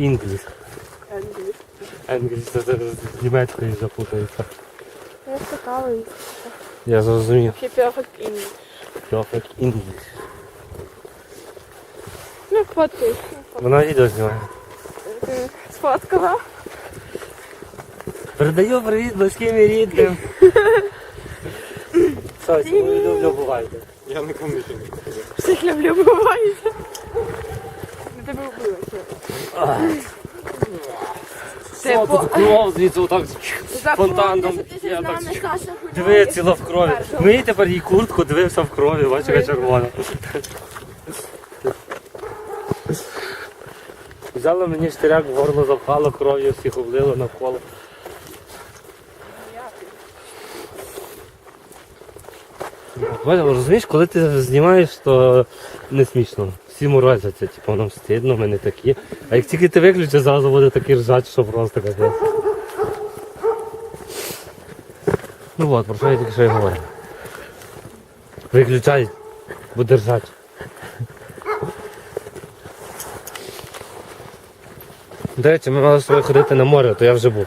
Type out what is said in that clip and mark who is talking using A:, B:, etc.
A: English.
B: Англійська.
A: English це з німецької запутається.
B: Я цікавий.
A: Я зрозумів.
B: Ще perfect English.
A: Perfect English.
B: Ну, фоткай.
A: Вона відео знімає.
B: Ти сфоткала?
A: Передаю привіт близьким і рідним. Цілую люблю, бувайте.
C: Я не комітет.
B: Всіх люблю, буває. Тебе вбила. Це
A: по... тут кров звідси отак. фонтаном. Я так-
B: так...
A: Диви, ціла в крові. Ми тепер їй куртку дивився в крові, бачиш, яка червона. Взяла мені штиряк, в горло запхало кров'ю, всіх облило навколо. Валя, розумієш, коли ти знімаєш, то не смішно. Всі морозяться, типу, нам стидно, ми не такі. А як тільки ти виключиш, зразу буде такий ржач, що просто капець. Ну от, про що я тільки що й говорю. Виключай, буде ржач. До речі, ми мали з тобою ходити на море, то я вже був.